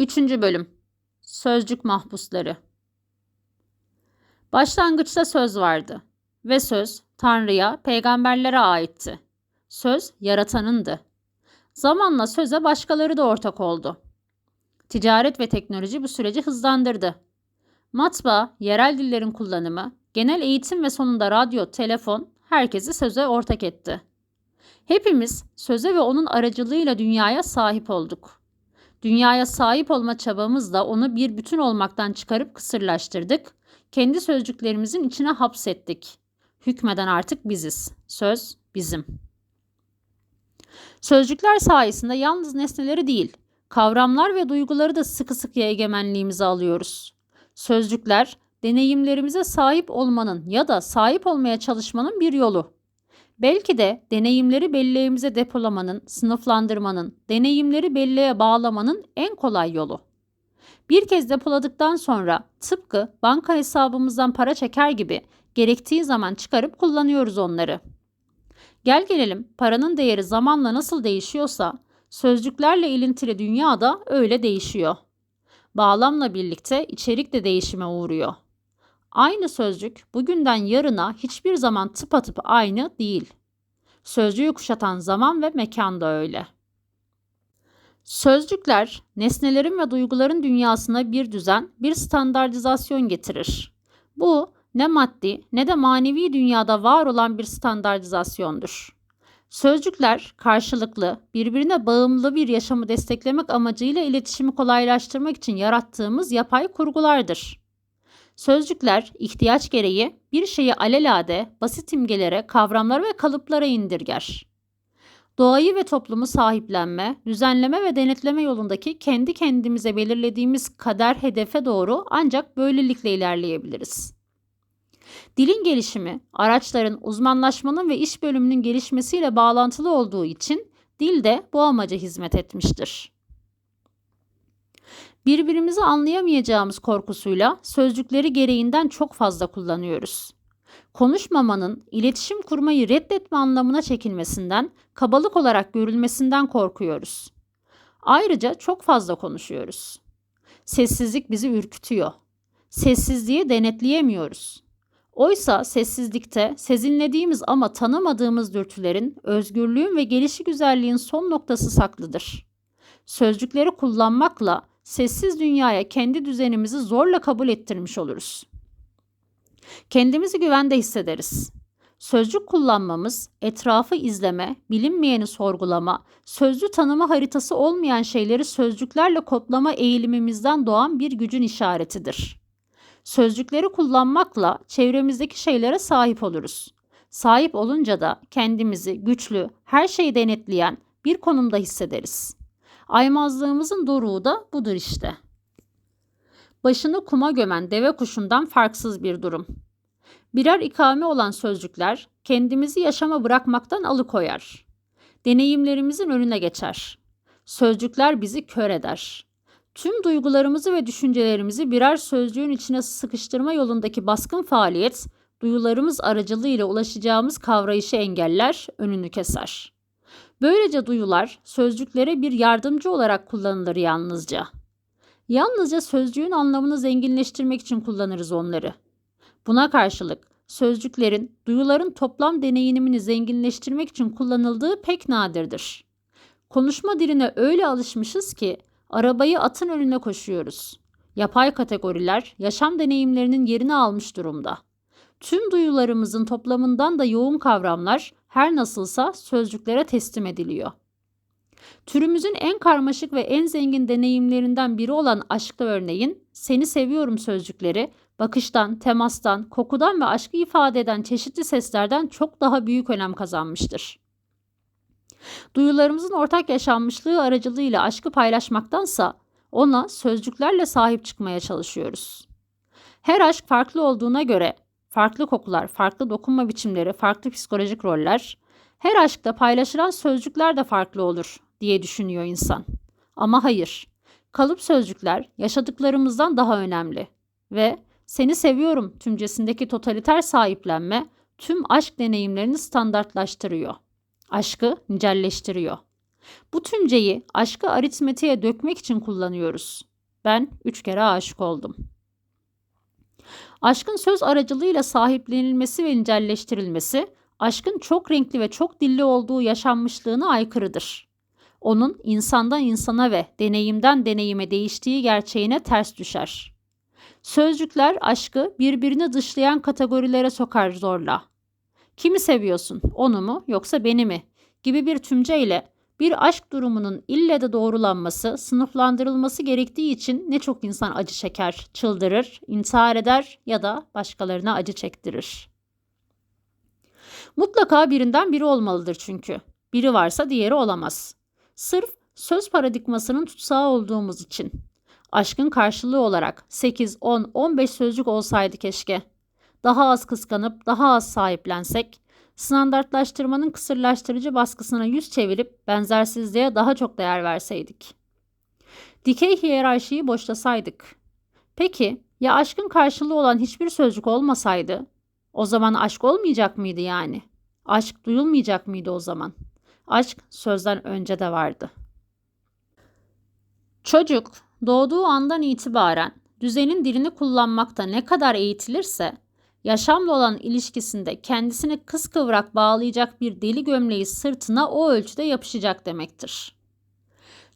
Üçüncü bölüm Sözcük mahpusları Başlangıçta söz vardı ve söz Tanrı'ya, peygamberlere aitti. Söz yaratanındı. Zamanla söze başkaları da ortak oldu. Ticaret ve teknoloji bu süreci hızlandırdı. Matbaa, yerel dillerin kullanımı, genel eğitim ve sonunda radyo, telefon herkesi söze ortak etti. Hepimiz söze ve onun aracılığıyla dünyaya sahip olduk. Dünyaya sahip olma çabamızla onu bir bütün olmaktan çıkarıp kısırlaştırdık. Kendi sözcüklerimizin içine hapsettik. Hükmeden artık biziz. Söz bizim. Sözcükler sayesinde yalnız nesneleri değil, kavramlar ve duyguları da sıkı sıkı egemenliğimize alıyoruz. Sözcükler, deneyimlerimize sahip olmanın ya da sahip olmaya çalışmanın bir yolu. Belki de deneyimleri belleğimize depolamanın, sınıflandırmanın, deneyimleri belleğe bağlamanın en kolay yolu. Bir kez depoladıktan sonra tıpkı banka hesabımızdan para çeker gibi gerektiği zaman çıkarıp kullanıyoruz onları. Gel gelelim paranın değeri zamanla nasıl değişiyorsa sözcüklerle ilintili dünya da öyle değişiyor. Bağlamla birlikte içerik de değişime uğruyor. Aynı sözcük bugünden yarına hiçbir zaman tıpatıp aynı değil. Sözcüğü kuşatan zaman ve mekan da öyle. Sözcükler, nesnelerin ve duyguların dünyasına bir düzen, bir standartizasyon getirir. Bu ne maddi ne de manevi dünyada var olan bir standartizasyondur. Sözcükler karşılıklı, birbirine bağımlı bir yaşamı desteklemek amacıyla iletişimi kolaylaştırmak için yarattığımız yapay kurgulardır. Sözcükler ihtiyaç gereği bir şeyi alelade, basit imgelere, kavramlara ve kalıplara indirger. Doğayı ve toplumu sahiplenme, düzenleme ve denetleme yolundaki kendi kendimize belirlediğimiz kader hedefe doğru ancak böylelikle ilerleyebiliriz. Dilin gelişimi, araçların uzmanlaşmanın ve iş bölümünün gelişmesiyle bağlantılı olduğu için dil de bu amaca hizmet etmiştir. Birbirimizi anlayamayacağımız korkusuyla sözcükleri gereğinden çok fazla kullanıyoruz. Konuşmamanın iletişim kurmayı reddetme anlamına çekilmesinden, kabalık olarak görülmesinden korkuyoruz. Ayrıca çok fazla konuşuyoruz. Sessizlik bizi ürkütüyor. Sessizliği denetleyemiyoruz. Oysa sessizlikte sezinlediğimiz ama tanımadığımız dürtülerin, özgürlüğün ve gelişi güzelliğin son noktası saklıdır. Sözcükleri kullanmakla sessiz dünyaya kendi düzenimizi zorla kabul ettirmiş oluruz. Kendimizi güvende hissederiz. Sözcük kullanmamız, etrafı izleme, bilinmeyeni sorgulama, sözcü tanıma haritası olmayan şeyleri sözcüklerle kodlama eğilimimizden doğan bir gücün işaretidir. Sözcükleri kullanmakla çevremizdeki şeylere sahip oluruz. Sahip olunca da kendimizi güçlü, her şeyi denetleyen bir konumda hissederiz. Aymazlığımızın doruğu da budur işte. Başını kuma gömen deve kuşundan farksız bir durum. Birer ikame olan sözcükler kendimizi yaşama bırakmaktan alıkoyar. Deneyimlerimizin önüne geçer. Sözcükler bizi kör eder. Tüm duygularımızı ve düşüncelerimizi birer sözcüğün içine sıkıştırma yolundaki baskın faaliyet, duyularımız aracılığıyla ulaşacağımız kavrayışı engeller, önünü keser. Böylece duyular sözcüklere bir yardımcı olarak kullanılır yalnızca. Yalnızca sözcüğün anlamını zenginleştirmek için kullanırız onları. Buna karşılık sözcüklerin duyuların toplam deneyimini zenginleştirmek için kullanıldığı pek nadirdir. Konuşma diline öyle alışmışız ki arabayı atın önüne koşuyoruz. Yapay kategoriler yaşam deneyimlerinin yerini almış durumda. Tüm duyularımızın toplamından da yoğun kavramlar her nasılsa sözcüklere teslim ediliyor. Türümüzün en karmaşık ve en zengin deneyimlerinden biri olan aşkta örneğin seni seviyorum sözcükleri bakıştan, temastan, kokudan ve aşkı ifade eden çeşitli seslerden çok daha büyük önem kazanmıştır. Duyularımızın ortak yaşanmışlığı aracılığıyla aşkı paylaşmaktansa ona sözcüklerle sahip çıkmaya çalışıyoruz. Her aşk farklı olduğuna göre farklı kokular, farklı dokunma biçimleri, farklı psikolojik roller, her aşkta paylaşılan sözcükler de farklı olur diye düşünüyor insan. Ama hayır. Kalıp sözcükler yaşadıklarımızdan daha önemli ve seni seviyorum tümcesindeki totaliter sahiplenme tüm aşk deneyimlerini standartlaştırıyor. Aşkı nicelleştiriyor. Bu tümceyi aşkı aritmetiğe dökmek için kullanıyoruz. Ben üç kere aşık oldum. Aşkın söz aracılığıyla sahiplenilmesi ve incelleştirilmesi, aşkın çok renkli ve çok dilli olduğu yaşanmışlığına aykırıdır. Onun insandan insana ve deneyimden deneyime değiştiği gerçeğine ters düşer. Sözcükler aşkı birbirini dışlayan kategorilere sokar zorla. Kimi seviyorsun, onu mu yoksa beni mi? gibi bir tümceyle bir aşk durumunun ille de doğrulanması, sınıflandırılması gerektiği için ne çok insan acı çeker, çıldırır, intihar eder ya da başkalarına acı çektirir. Mutlaka birinden biri olmalıdır çünkü. Biri varsa diğeri olamaz. Sırf söz paradigmasının tutsağı olduğumuz için. Aşkın karşılığı olarak 8, 10, 15 sözcük olsaydı keşke. Daha az kıskanıp daha az sahiplensek, standartlaştırmanın kısırlaştırıcı baskısına yüz çevirip benzersizliğe daha çok değer verseydik. Dikey hiyerarşiyi boşlasaydık. Peki ya aşkın karşılığı olan hiçbir sözcük olmasaydı? O zaman aşk olmayacak mıydı yani? Aşk duyulmayacak mıydı o zaman? Aşk sözden önce de vardı. Çocuk doğduğu andan itibaren düzenin dilini kullanmakta ne kadar eğitilirse yaşamla olan ilişkisinde kendisini kıskıvrak bağlayacak bir deli gömleği sırtına o ölçüde yapışacak demektir.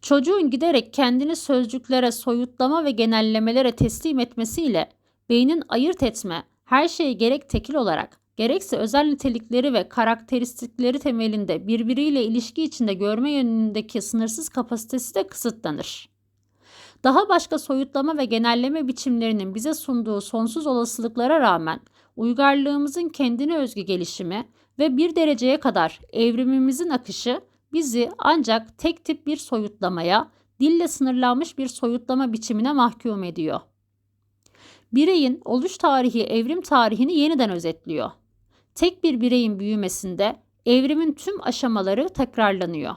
Çocuğun giderek kendini sözcüklere, soyutlama ve genellemelere teslim etmesiyle beynin ayırt etme, her şeyi gerek tekil olarak, gerekse özel nitelikleri ve karakteristikleri temelinde birbiriyle ilişki içinde görme yönündeki sınırsız kapasitesi de kısıtlanır. Daha başka soyutlama ve genelleme biçimlerinin bize sunduğu sonsuz olasılıklara rağmen uygarlığımızın kendine özgü gelişimi ve bir dereceye kadar evrimimizin akışı bizi ancak tek tip bir soyutlamaya, dille sınırlanmış bir soyutlama biçimine mahkum ediyor. Bireyin oluş tarihi evrim tarihini yeniden özetliyor. Tek bir bireyin büyümesinde evrimin tüm aşamaları tekrarlanıyor.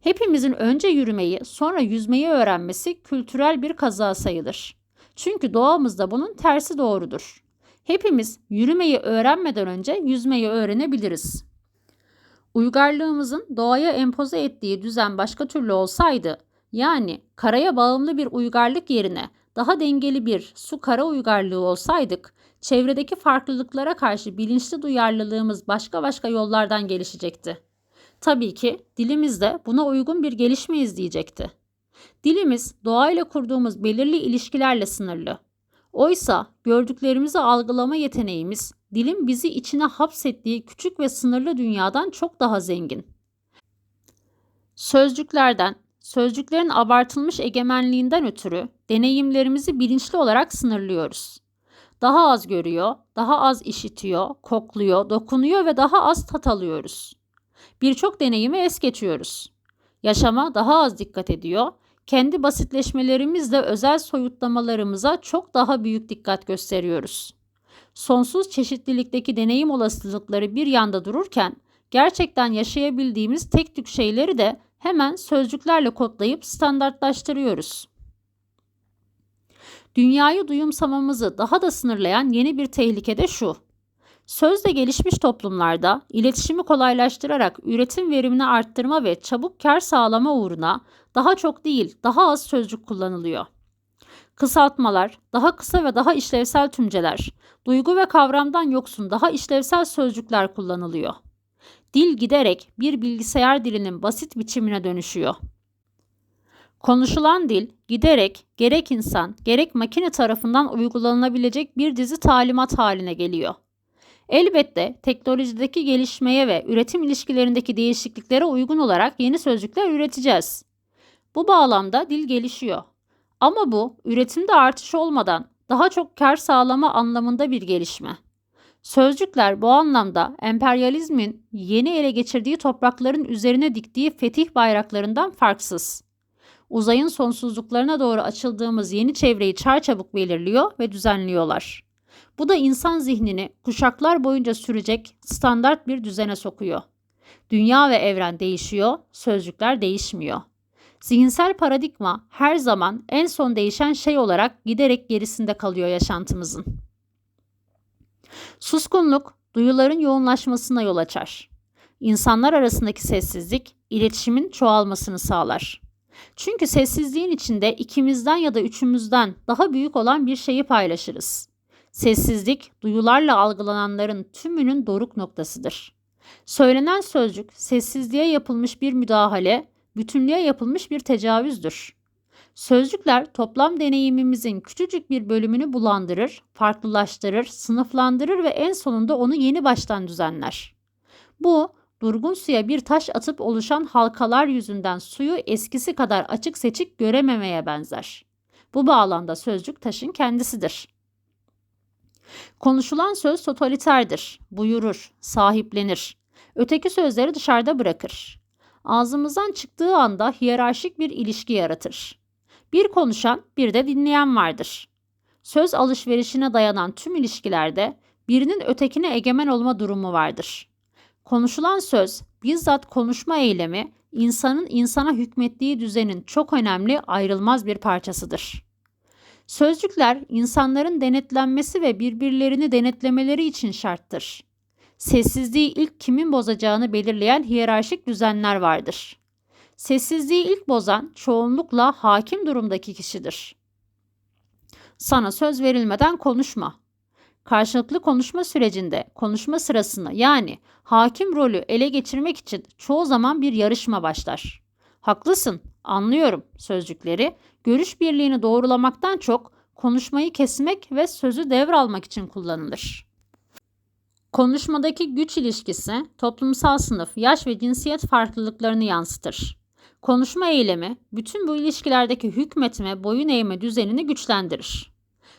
Hepimizin önce yürümeyi, sonra yüzmeyi öğrenmesi kültürel bir kaza sayılır. Çünkü doğamızda bunun tersi doğrudur. Hepimiz yürümeyi öğrenmeden önce yüzmeyi öğrenebiliriz. Uygarlığımızın doğaya empoze ettiği düzen başka türlü olsaydı, yani karaya bağımlı bir uygarlık yerine daha dengeli bir su kara uygarlığı olsaydık, çevredeki farklılıklara karşı bilinçli duyarlılığımız başka başka yollardan gelişecekti. Tabii ki dilimiz de buna uygun bir gelişme izleyecekti. Dilimiz doğayla kurduğumuz belirli ilişkilerle sınırlı. Oysa gördüklerimizi algılama yeteneğimiz dilin bizi içine hapsettiği küçük ve sınırlı dünyadan çok daha zengin. Sözcüklerden, sözcüklerin abartılmış egemenliğinden ötürü deneyimlerimizi bilinçli olarak sınırlıyoruz. Daha az görüyor, daha az işitiyor, kokluyor, dokunuyor ve daha az tat alıyoruz. Birçok deneyimi es geçiyoruz. Yaşama daha az dikkat ediyor, kendi basitleşmelerimizle özel soyutlamalarımıza çok daha büyük dikkat gösteriyoruz. Sonsuz çeşitlilikteki deneyim olasılıkları bir yanda dururken gerçekten yaşayabildiğimiz tek tük şeyleri de hemen sözcüklerle kodlayıp standartlaştırıyoruz. Dünyayı duyumsamamızı daha da sınırlayan yeni bir tehlike de şu. Sözde gelişmiş toplumlarda iletişimi kolaylaştırarak üretim verimini arttırma ve çabuk kar sağlama uğruna daha çok değil, daha az sözcük kullanılıyor. Kısaltmalar, daha kısa ve daha işlevsel tümceler, duygu ve kavramdan yoksun daha işlevsel sözcükler kullanılıyor. Dil giderek bir bilgisayar dilinin basit biçimine dönüşüyor. Konuşulan dil giderek gerek insan gerek makine tarafından uygulanılabilecek bir dizi talimat haline geliyor. Elbette teknolojideki gelişmeye ve üretim ilişkilerindeki değişikliklere uygun olarak yeni sözcükler üreteceğiz. Bu bağlamda dil gelişiyor. Ama bu üretimde artış olmadan daha çok kar sağlama anlamında bir gelişme. Sözcükler bu anlamda emperyalizmin yeni ele geçirdiği toprakların üzerine diktiği fetih bayraklarından farksız. Uzayın sonsuzluklarına doğru açıldığımız yeni çevreyi çarçabuk belirliyor ve düzenliyorlar. Bu da insan zihnini kuşaklar boyunca sürecek standart bir düzene sokuyor. Dünya ve evren değişiyor, sözcükler değişmiyor. Zihinsel paradigma her zaman en son değişen şey olarak giderek gerisinde kalıyor yaşantımızın. Suskunluk duyuların yoğunlaşmasına yol açar. İnsanlar arasındaki sessizlik iletişimin çoğalmasını sağlar. Çünkü sessizliğin içinde ikimizden ya da üçümüzden daha büyük olan bir şeyi paylaşırız. Sessizlik, duyularla algılananların tümünün doruk noktasıdır. Söylenen sözcük, sessizliğe yapılmış bir müdahale, bütünlüğe yapılmış bir tecavüzdür. Sözcükler toplam deneyimimizin küçücük bir bölümünü bulandırır, farklılaştırır, sınıflandırır ve en sonunda onu yeni baştan düzenler. Bu, durgun suya bir taş atıp oluşan halkalar yüzünden suyu eskisi kadar açık seçik görememeye benzer. Bu bağlamda sözcük taşın kendisidir. Konuşulan söz totaliterdir, buyurur, sahiplenir. Öteki sözleri dışarıda bırakır. Ağzımızdan çıktığı anda hiyerarşik bir ilişki yaratır. Bir konuşan, bir de dinleyen vardır. Söz alışverişine dayanan tüm ilişkilerde birinin ötekine egemen olma durumu vardır. Konuşulan söz, bizzat konuşma eylemi, insanın insana hükmettiği düzenin çok önemli ayrılmaz bir parçasıdır. Sözcükler insanların denetlenmesi ve birbirlerini denetlemeleri için şarttır. Sessizliği ilk kimin bozacağını belirleyen hiyerarşik düzenler vardır. Sessizliği ilk bozan çoğunlukla hakim durumdaki kişidir. Sana söz verilmeden konuşma. Karşılıklı konuşma sürecinde konuşma sırasını yani hakim rolü ele geçirmek için çoğu zaman bir yarışma başlar. Haklısın, anlıyorum sözcükleri görüş birliğini doğrulamaktan çok konuşmayı kesmek ve sözü devralmak için kullanılır. Konuşmadaki güç ilişkisi toplumsal sınıf, yaş ve cinsiyet farklılıklarını yansıtır. Konuşma eylemi bütün bu ilişkilerdeki hükmetme, boyun eğme düzenini güçlendirir.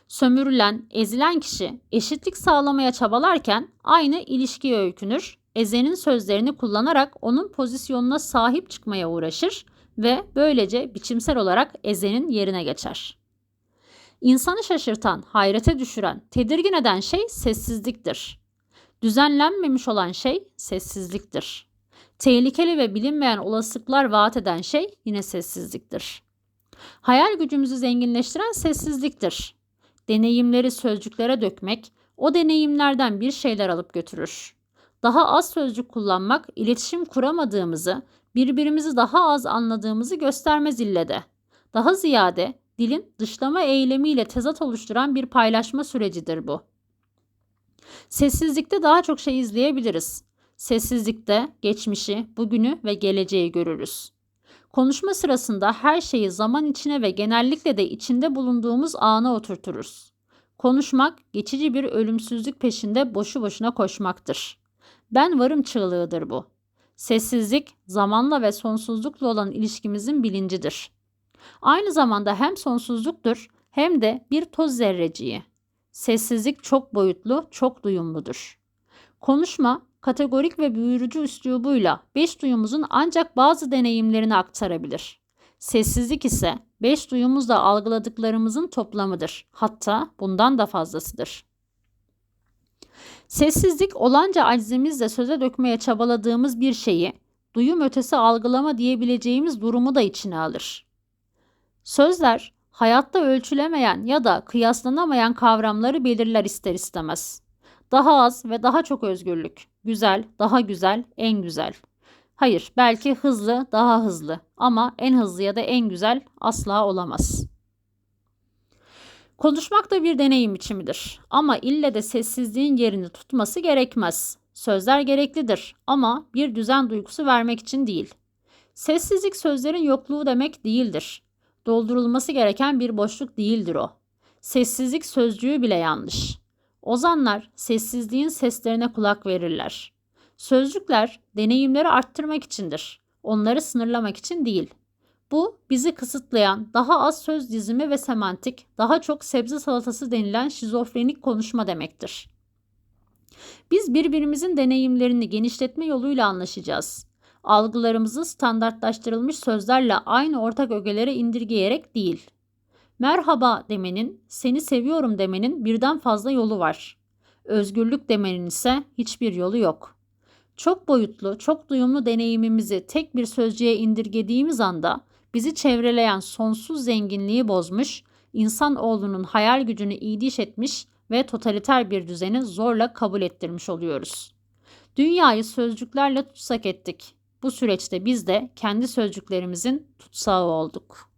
Sömürülen, ezilen kişi eşitlik sağlamaya çabalarken aynı ilişkiye öykünür, ezenin sözlerini kullanarak onun pozisyonuna sahip çıkmaya uğraşır ve böylece biçimsel olarak ezenin yerine geçer. İnsanı şaşırtan, hayrete düşüren, tedirgin eden şey sessizliktir. Düzenlenmemiş olan şey sessizliktir. Tehlikeli ve bilinmeyen olasılıklar vaat eden şey yine sessizliktir. Hayal gücümüzü zenginleştiren sessizliktir. Deneyimleri sözcüklere dökmek, o deneyimlerden bir şeyler alıp götürür. Daha az sözcük kullanmak, iletişim kuramadığımızı, birbirimizi daha az anladığımızı göstermez ille de. Daha ziyade dilin dışlama eylemiyle tezat oluşturan bir paylaşma sürecidir bu. Sessizlikte daha çok şey izleyebiliriz. Sessizlikte geçmişi, bugünü ve geleceği görürüz. Konuşma sırasında her şeyi zaman içine ve genellikle de içinde bulunduğumuz ana oturturuz. Konuşmak geçici bir ölümsüzlük peşinde boşu boşuna koşmaktır. Ben varım çığlığıdır bu. Sessizlik zamanla ve sonsuzlukla olan ilişkimizin bilincidir. Aynı zamanda hem sonsuzluktur hem de bir toz zerreciği. Sessizlik çok boyutlu, çok duyumludur. Konuşma kategorik ve büyürücü üslubuyla beş duyumuzun ancak bazı deneyimlerini aktarabilir. Sessizlik ise beş duyumuzla algıladıklarımızın toplamıdır. Hatta bundan da fazlasıdır. Sessizlik olanca aczimizle söze dökmeye çabaladığımız bir şeyi duyum ötesi algılama diyebileceğimiz durumu da içine alır. Sözler hayatta ölçülemeyen ya da kıyaslanamayan kavramları belirler ister istemez. Daha az ve daha çok özgürlük. Güzel, daha güzel, en güzel. Hayır, belki hızlı, daha hızlı ama en hızlı ya da en güzel asla olamaz. Konuşmak da bir deneyim biçimidir ama ille de sessizliğin yerini tutması gerekmez. Sözler gereklidir ama bir düzen duygusu vermek için değil. Sessizlik sözlerin yokluğu demek değildir. Doldurulması gereken bir boşluk değildir o. Sessizlik sözcüğü bile yanlış. Ozanlar sessizliğin seslerine kulak verirler. Sözcükler deneyimleri arttırmak içindir. Onları sınırlamak için değil. Bu bizi kısıtlayan daha az söz dizimi ve semantik, daha çok sebze salatası denilen şizofrenik konuşma demektir. Biz birbirimizin deneyimlerini genişletme yoluyla anlaşacağız. Algılarımızı standartlaştırılmış sözlerle aynı ortak ögelere indirgeyerek değil. Merhaba demenin, seni seviyorum demenin birden fazla yolu var. Özgürlük demenin ise hiçbir yolu yok. Çok boyutlu, çok duyumlu deneyimimizi tek bir sözcüğe indirgediğimiz anda bizi çevreleyen sonsuz zenginliği bozmuş, insan oğlunun hayal gücünü idiş etmiş ve totaliter bir düzeni zorla kabul ettirmiş oluyoruz. Dünyayı sözcüklerle tutsak ettik. Bu süreçte biz de kendi sözcüklerimizin tutsağı olduk.